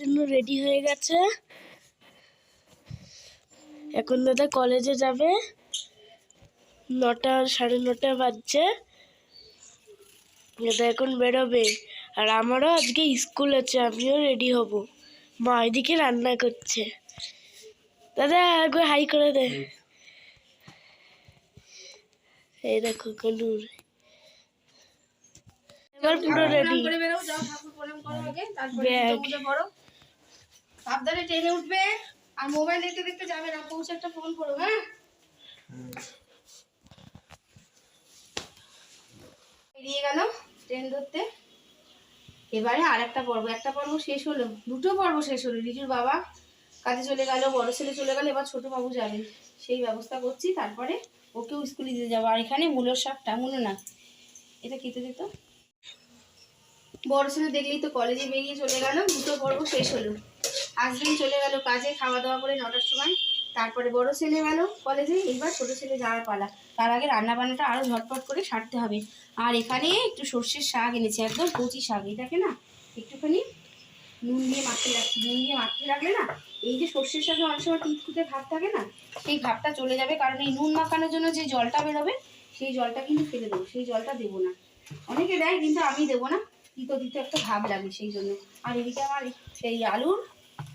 জন্য রেডি হয়ে গেছে। এখন দাদা কলেজে যাবে। নটা সাড়ে নটা বাজছে। দাদা এখন বেরোবে। আর আমারও আজকে স্কুল আছে আমিও রেডি হব। মা এদিকে রান্না করছে। দাদা একবার হাই করে দে। এই দেখো কনুর। এবার পুরো রেডি বেরো যাও ঠাকুর প্রণাম করো আগে তারপরে ব্যাগ। সাবধানে ট্রেনে উঠবে আর মোবাইল দেখতে দেখতে যাবে না, পৌঁছে একটা ফোন করো হ্যাঁ? বেরিয়ে গেল ট্রেন ধরতে। এবারে আর একটা পর্ব একটা পর্ব শেষ হলো, দুটো পর্ব শেষ হলো, রিজুর বাবা কাজে চলে গেল, বড় ছেলে চলে গেল, এবার ছোট বাবু যাবে। সেই ব্যবস্থা করছি, তারপরে ওকেও স্কুলে দিতে যাব। আর এখানে মূলোর শাকটা মূলো না, এটা খেতে দিত বড় ছেলে দেখলেই তো কলেজে বেরিয়ে চলে গেল, দুটো পর্ব শেষ হলো। হাজবেন্ড চলে গেল কাজে খাওয়া দাওয়া করে নটার সময়। তারপরে বড় ছেলে গেল কলেজে এবার ছোট ছেলে যাওয়ার পালা। তার আগে রান্না বান্নাটা আরও ঝটপট করে সারতে হবে। আর এখানে একটু সর্ষের শাক এনেছে, একদম কচি শাক। এটাকে না একটুখানি নুন দিয়ে মাখতে রাখছি। নুন দিয়ে মাখতে রাখলে না এই যে সর্ষের শাকে অনেক সময় তিতকুটে ভাব থাকে না, সেই ভাবটা চলে যাবে। কারণ এই নুন মাখানোর জন্য যে জলটা বেরোবে, সেই জলটা কিন্তু ফেলে দেবো, সেই জলটা দেবো না। অনেকে দেয়, কিন্তু আমি দেবো না। তিতো তিতো একটা ভাব লাগে সেই জন্য। আর এদিকে আমার সেই আলুর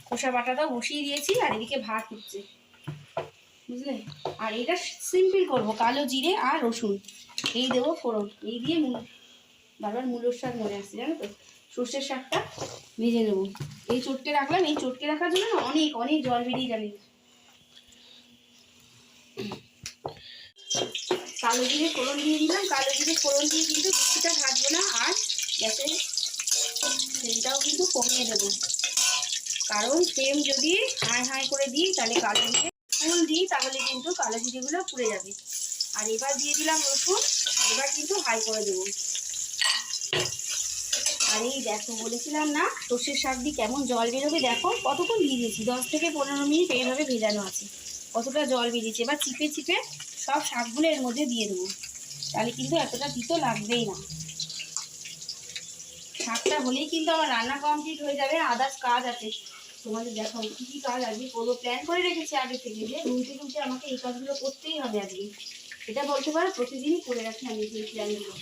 খোসা বাটাটাও বসিয়ে দিয়েছি আর এদিকে ভাত হচ্ছে। বুঝলে? আর এটা সিম্পল করব, কালো জিরে আর রসুন। এই দেবো ফোড়ন। এই দিয়ে মূল বারবার মূলোর শাক মনে আসছে, জানো তো? সর্ষের শাকটা ভেজে নেব। এই চটকে রাখলাম, এই চটকে রাখার জন্য না অনেক অনেক জল বেরিয়ে যাবে। কালো জিরে ফোড়ন দিয়ে দিলাম। কালো জিরে ফোড়ন দিয়ে কিন্তু বেশিটা ভাজবো না আর গ্যাসের ফ্লেমটাও কিন্তু কমিয়ে দেবো। কারণ সেম যদি হাই হাই করে দিই, তাহলে কালো জিরে ফুল দিই, তাহলে কিন্তু কালো জিরেগুলো পুড়ে যাবে। আর এবার দিয়ে দিলাম রসুন, এবার কিন্তু হাই করে দেবো। আর এই দেখো, বলেছিলাম না, সর্ষের শাক দিয়ে কেমন জল বেরোবে? দেখো, কতক্ষণ দিয়েছি দশ থেকে পনেরো মিনিট এইভাবে ভেজানো আছে। কতটা জল বেরিয়েছে? এবার চিপে চিপে সব শাকগুলো এর মধ্যে দিয়ে দেবো। তাহলে কিন্তু এতটা তিতো লাগবেই না। শাকটা হলেই কিন্তু আমার রান্না কমপ্লিট হয়ে যাবে আদার্স কাজ আছে। তোমাদের দেখো কী কী কাজ আজকে করব। প্ল্যান করে রেখেছি আগে থেকে যে থেকে উঠে আমাকে এই কাজগুলো করতেই হবে আজকে। এটা বলতে পারো, প্রতিদিনই করে রাখি আমি এই প্ল্যানগুলো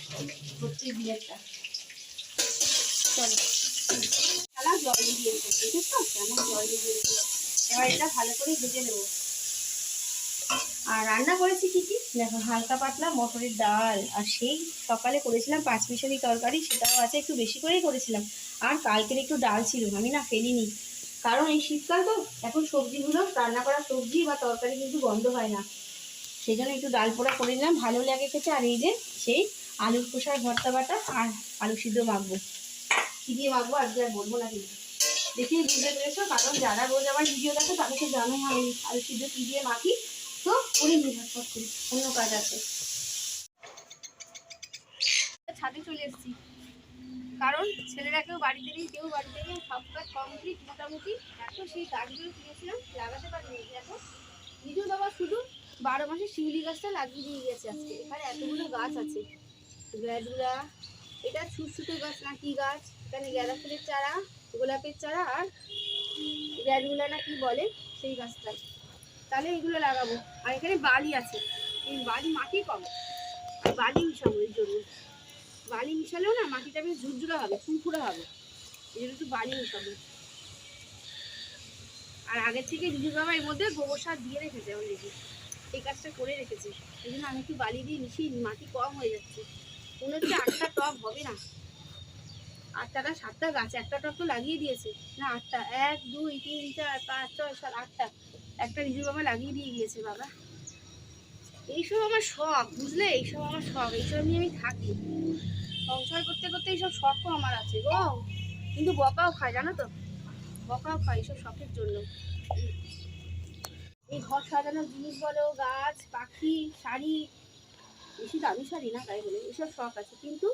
প্রত্যেক দিনেরটা চলো জল দিয়ে কেমন জল দিয়ে এবার এটা ভালো করে ভেজে নেব। আর রান্না করেছি কি কি? দেখো, হালকা পাতলা মটরের ডাল। আর সেই সকালে করেছিলাম পাঁচ মিশালি তরকারি, সেটাও আছে একটু বেশি করেই করেছিলাম। আর কালকের একটু ডাল ছিল, আমি না ফেলিনি। কারণ এই শীতকাল তো এখন সবজিগুলো, রান্না করা সবজি বা তরকারি কিন্তু বন্ধ হয় না। সেই জন্য একটু ডাল পোড়া করে নিলাম, ভালো লাগে খেতে। আর এই যে সেই আলুর খোসার ভর্তা বাটা আর আলু সিদ্ধ মাখবো। কী দিয়ে মাখবো আজকে আর বলব না কিন্তু। দেখি বুঝতে পেরেছ? কারণ যারা রোজ আমার ভিডিও দেখে, তাদেরকে জানোই আমি আলু সিদ্ধ কী দিয়ে মাখি। তো চলে এসেছি। কারণ ছেলেরা কেউ বাড়িতে নেই, কেউ বাড়িতে নেই। সব কাজ কমপ্লিট মোটামুটি। এত সেই গাছগুলো কিনেছিলাম, লাগাতে পারিনি। দেখো, নিজেও বাবা শুধু বারো মাসে শিউলি গাছটা লাগিয়ে দিয়ে গেছে আজকে। এখানে এতগুলো গাছ আছে। গ্যাদুলা এটা ছুটছুটো গাছ না কি গাছ? এখানে গ্যাদা ফুলের চারা, গোলাপের চারা আর গ্যাদুলা না কি বলে সেই গাছটা তাহলে এগুলো লাগাবো। আর এখানে বালি আছে। এই বালি মাটি কম। বালি মিশাবো এর জন্য। বালি মিশালেও না মাটিটা বেশ ঝুরঝুরে হবে ফুরফুরে হবে। এই জন্য একটু বালি মিশাবো। আর আগের থেকে দিদির বাবা এর মধ্যে গোবর সার দিয়ে রেখেছে আমার অলরেডি এই কাজটা করে রেখেছে। এই জন্য আমি একটু বালি দিয়ে মিশিয়ে নিই, মাটি কম হয়ে যাচ্ছে। মনে হচ্ছে আটটা টব হবে না। আটটা না সাতটা গাছ একটা টব তো লাগিয়ে দিয়েছে। না আটটা। এক দুই তিন চার পাঁচ ছয় সাত আটটা। একটা রিজু বাবা লাগিয়ে দিয়ে গিয়েছে, বাবা। এইসব আমার শখ, বুঝলে? এইসব আমার শখ, এইসব নিয়ে আমি থাকি। সংসার করতে করতে এইসব শখও আমার আছে গো। কিন্তু বকাও খায়, জানো তো? বকাও খায় এইসব শখের জন্য। এই ঘর সাজানোর জিনিস বলো, গাছ, পাখি, শাড়ি, বেশি দামি শাড়ি না তাই বলে এইসব শখ আছে। কিন্তু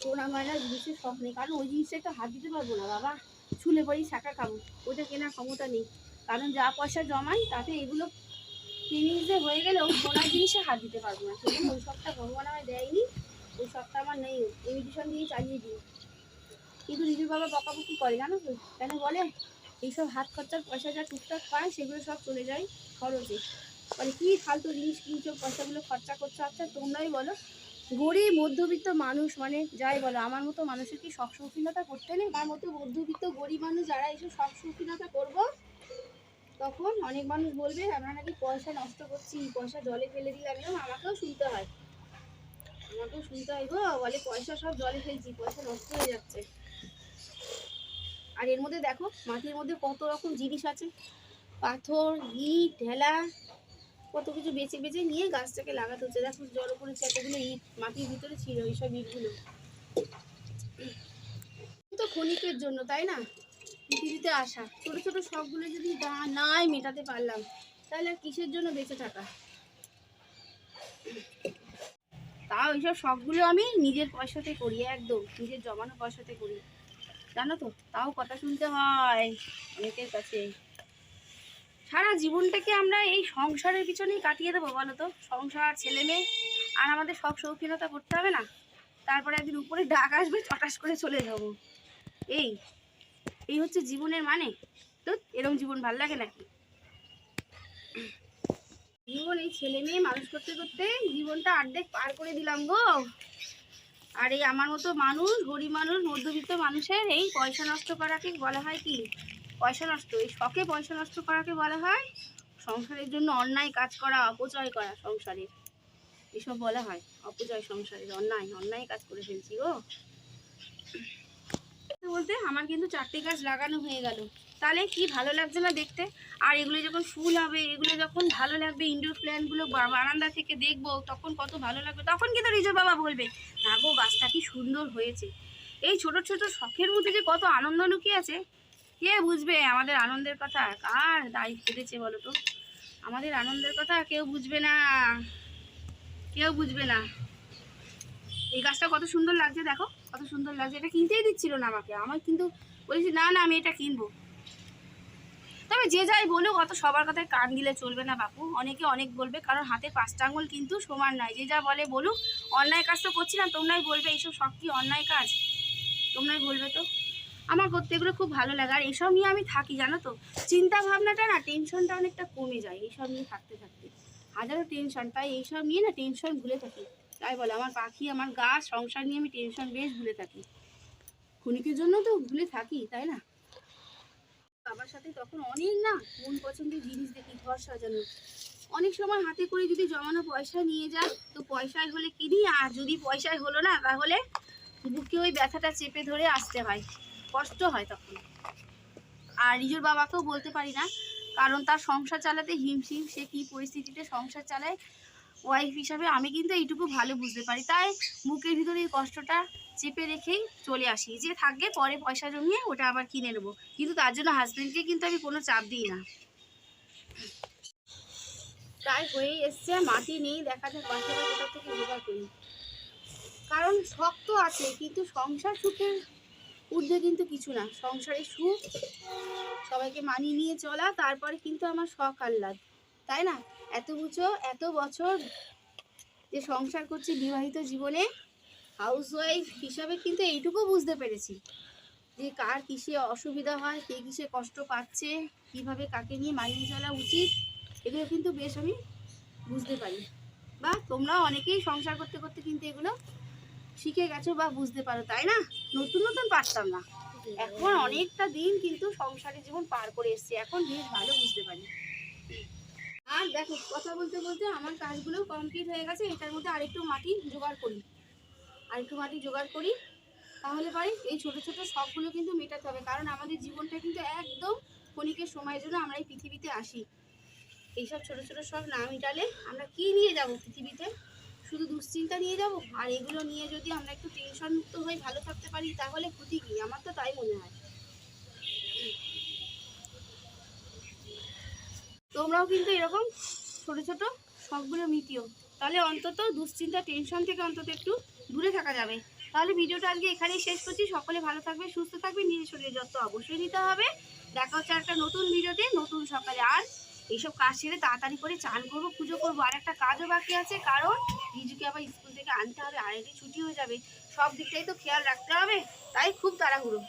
সোনা ময়না জিনিসের শখ নেই, কারণ ওই জিনিসটা তো হাত দিতে পারব না, বাবা। ছুলে পরেই শাখা খাব ওটা কেনার ক্ষমতা নেই। কারণ যা পয়সা জমাই, তাতে এগুলো কিনে যে হয়ে গেলেও সোনার জিনিসে হাত দিতে পারব না। সেজন্য ওই শখটা ভগবান আমায় দেয়নি, ওই সবটা আমার নেই। ইমিটেশন দিয়ে চালিয়ে দিই। কিন্তু রিজুর বাবা বকাবকি করে, জানো তো? কেন বলে? এইসব হাত খরচার পয়সা যা টুকটাক পায় সেগুলো সব চলে যায় খরচে। মানে কী ফালতু জিনিস কিনছো, পয়সাগুলো খরচা করছ? আচ্ছা তোমরাই বলো। গরিব, মধ্যবিত্ত মানুষ মানে যাই বলো, আমার মতো মানুষের কি শখ শৌখিনতা করতে নেই? আমার মতো মধ্যবিত্ত গরিব মানুষ, যারা এইসব শখ শৌখিনতা করব তখন অনেক মানুষ বলবে, আমরা নাকি পয়সা নষ্ট করছি, পয়সা জলে ফেলে দিলাম এরকম আমাকেও শুনতে হয়। আমাকেও শুনতে হয় গো, বলে পয়সা সব জলে ফেলছি, পয়সা নষ্ট হয়ে যাচ্ছে। আর এর মধ্যে দেখো, মাটির মধ্যে কত রকম জিনিস আছে। পাথর, ইট, ঢেলা, কত কিছু বেছে বেছে নিয়ে গাছটাকে লাগাতে হচ্ছে। দেখো জড়ো করেছে এতগুলো ইট মাটির ভিতরে ছিল, এইসব ইটগুলো। তো ক্ষণিকের জন্য, তাই না? পৃথিবীতে আসা। ছোট ছোট শখগুলো যদি নাই মেটাতে পারলাম, তাহলে আর কিসের জন্য বেঁচে থাকা? তাও এইসব শখগুলো আমি নিজের পয়সাতে করি, একদম নিজের জমানো পয়সাতে করি। জানো তো, তাও কথা শুনতে হয় অনেকের কাছে। সারা জীবনটাকে আমরা এই সংসারের পিছনেই কাটিয়ে দেবো, বলো তো? সংসার, ছেলে মেয়ে, আর আমাদের শখ শৌখিনতা করতে হবে না? তারপরে একদিন উপরে ডাক আসবে, চটাস করে চলে যাব। এই এই হচ্ছে জীবনের মানে? তো এরকম জীবন ভালো লাগে নাকি? জীবন এই ছেলে মেয়ে মানুষ করতে করতে জীবনটা আর্ধেক পার করে দিলাম গো। আর এই আমার মতো মানুষ, গরিব মানুষ, মধ্যবিত্ত মানুষের এই পয়সা নষ্ট করাকে বলা হয় কি? পয়সা নষ্ট। এই শখে পয়সা নষ্ট করাকে বলা হয় সংসারের জন্য অন্যায় কাজ করা, অপচয় করা সংসারের। এসব বলা হয়, অপচয় সংসারের অন্যায় অন্যায় কাজ করে ফেলছি গো। বলতে আমার কিন্তু চারটে গাছ লাগানো হয়ে গেল। তাহলে কি ভালো লাগছে না দেখতে? আর এগুলো যখন ফুল হবে, এগুলো যখন ভালো লাগবে ইনডোর প্ল্যান্টগুলো বারান্দা থেকে দেখব, তখন কত ভালো লাগবে, তখন কিন্তু রিজর বাবা বলবে, না গো, গাছটা কি সুন্দর হয়েছে। এই ছোট ছোট শখের মধ্যে যে কত আনন্দ লুকিয়ে আছে, কে বুঝবে আমাদের আনন্দের কথা? কার দায়িত্ব পেতেছে বলো তো আমাদের আনন্দের কথা কেউ বুঝবে না। কেউ বুঝবে না। এই গাছটা কত সুন্দর লাগছে দেখো। সুন্দর লাগছে এটা কিনতেই দিচ্ছিল না আমাকে। আমার কিন্তু বলেছি, না না, আমি এটা কিনবো। তবে যে যাই বলুক, অত সবার কথায় কান দিলে চলবে না বাপু। অনেকে অনেক বলবে, কারণ হাতে পাঁচটা আঙুল কিন্তু সমান নয়। যে যা বলে বলুক, অন্যায় কাজ তো করছি না, তোমরাই বলবে। এইসব সব কি অন্যায় কাজ? তোমরাই বলবে তো। আমার করতে এগুলো খুব ভালো লাগে। আর এসব নিয়ে আমি থাকি, জানো তো? চিন্তা ভাবনাটা না, টেনশনটা অনেকটা কমে যায়। এইসব নিয়ে থাকতে থাকতে। হাজারো টেনশন, তাই এইসব নিয়ে না, টেনশন ভুলে থাকি। তাই বলে, আমার পাখি, আমার গাছ সংসার নিয়ে আমি টেনশন বেশ ভুলে থাকি। ক্ষণিকের জন্য তো ভুলে থাকি, তাই না? বাবার সাথে তখন অনেক না মন পছন্দের জিনিস দেখি, ঘর সাজানো। অনেক সময় হাতে করে যদি জমানো পয়সা নিয়ে যায় তো পয়সায় হলে কিনি আর যদি পয়সায় হলো না, তাহলে বুকে ওই ব্যথাটা চেপে ধরে আসতে হয়। কষ্ট হয় তখন। আর রিজুর বাবাকেও বলতে পারি না, কারণ তার সংসার চালাতে হিমশিম, সে কী পরিস্থিতিতে সংসার চালায়? ওয়াইফ হিসাবে আমি কিন্তু এইটুকু ভালো বুঝতে পারি। তাই বুকের ভিতরে এই কষ্টটা চেপে রেখেই চলে আসি। যে থাকবে পরে পয়সা জমিয়ে ওটা আবার কিনে নেব। কিন্তু তার জন্য হাজব্যান্ডকে কিন্তু আমি কোনো চাপ দিই না। প্রায় হয়েই এসছে, মাটি নেই, দেখা যাক বাচ্চারা কোথা থেকে জোগাড় করি। কারণ শখ তো আছে, কিন্তু সংসার সুখের ঊর্ধ্বে কিন্তু কিছু না। সংসারে সুখ সবাইকে মানিয়ে নিয়ে চলা, তারপরে কিন্তু আমার শখ আহ্লাদ। তাই না? এত বুঝো এত বছর যে সংসার করছি বিবাহিত জীবনে হাউস ওয়াইফ হিসাবে কিন্তু এইটুকু বুঝতে পেরেছি। যে কার কিসে অসুবিধা হয় কে কিসে কষ্ট পাচ্ছে কীভাবে কাকে নিয়ে মানিয়ে চলা উচিত এগুলো কিন্তু বেশ আমি বুঝতে পারি। বা তোমরাও অনেকেই সংসার করতে করতে কিন্তু এগুলো শিখে গেছো বা বুঝতে পারো তাই না? নতুন নতুন পারতাম না। এখন অনেকটা দিন কিন্তু সংসারের জীবন পার করে এসছি এখন বেশ ভালো বুঝতে পারি। দেখো, কথা বলতে বলতে আমার কাজগুলো কমপ্লিট হয়ে গেছে, এটার মধ্যে আরেকটু মাটি জোগাড় করি। আরেকটু মাটি জোগাড় করি, তাহলে পারি এই ছোট ছোট শখগুলো কিন্তু মেটাতে হবে, কারণ আমাদের জীবনটা কিন্তু একদম ক্ষণিকের সময়ের জন্য আমরা এই পৃথিবীতে আসি। এইসব ছোট ছোট শখ না মেটালে আমরা কি নিয়ে যাব পৃথিবীতে? শুধু দুশ্চিন্তা নিয়ে যাব? আর এগুলো নিয়ে যদি আমরা একটু টেনশন মুক্ত হয়ে ভালো থাকতে পারি, তাহলে ক্ষতি কি? আমার তো তাই মনে হয়। তোমরাও কিন্তু এরকম ছোট ছোট শখগুলো মিটিও। তাহলে অন্তত দুশ্চিন্তা টেনশন থেকে অন্তত একটু দূরে থাকা যাবে। তাহলে ভিডিওটা আজকে এখানেই শেষ করছি। সকলে ভালো থাকবে, সুস্থ থাকবে, নিজের শরীরের যত্ন অবশ্যই নিতে হবে। দেখা হচ্ছে একটা নতুন ভিডিওতে, নতুন সকালে। আর এইসব কাজ সেরে তাড়াতাড়ি করে চান করব, পুজো করব। আর একটা কাজও বাকি আছে, কারণ রিজুকে আবার স্কুল থেকে আনতে হবে। আড়াইটে ছুটি হয়ে যাবে। সব দিকটাই তো খেয়াল রাখতে হবে। তাই খুব তাড়াহুড়ো।